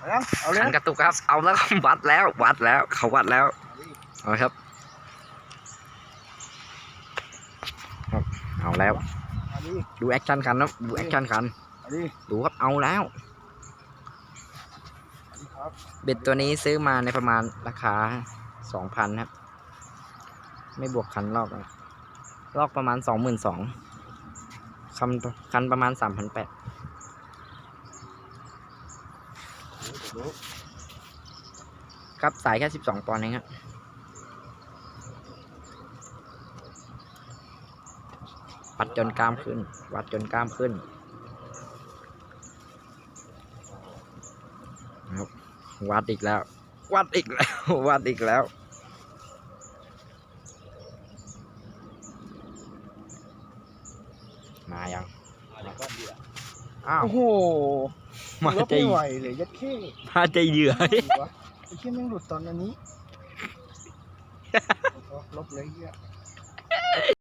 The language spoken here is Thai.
เอายังเอาเลยขันนะกระตุกครับ เอาแล้วครับวัดแล้ววัดแล้วเขาวัดแล้วเอาครับ ครับ เอาแล้วเอาดิดูแอคชั่นกันนะดูแอคชั่นกันเอาดิดูครับเอาแล้วเอาดิครับเบ็ดตัวนี้ซื้อมาในประมาณราคาสองพันครับ ไม่บวกคันลอกนะลอกประมาณสองหมื่นสองคันคันประมาณสามพันแปด เดี๋ยวดู ครับสายแค่สิบสองปอนด์เองครับวัดจนกล้ามขึ้น วัดจนกล้ามขึ้นครับวัดอีกแล้ว วัดอีกแล้ว วัดอีกแล้วมายังเอาดิก้อนเดียวอ้าวโอ้โหมาลบใจไม่ไหวเลยยัดเข้มาใจเหยื่อไอ้วะไอ้เชี่ยแม่งหลุดตอนอันนี้ลบเลยเฮีย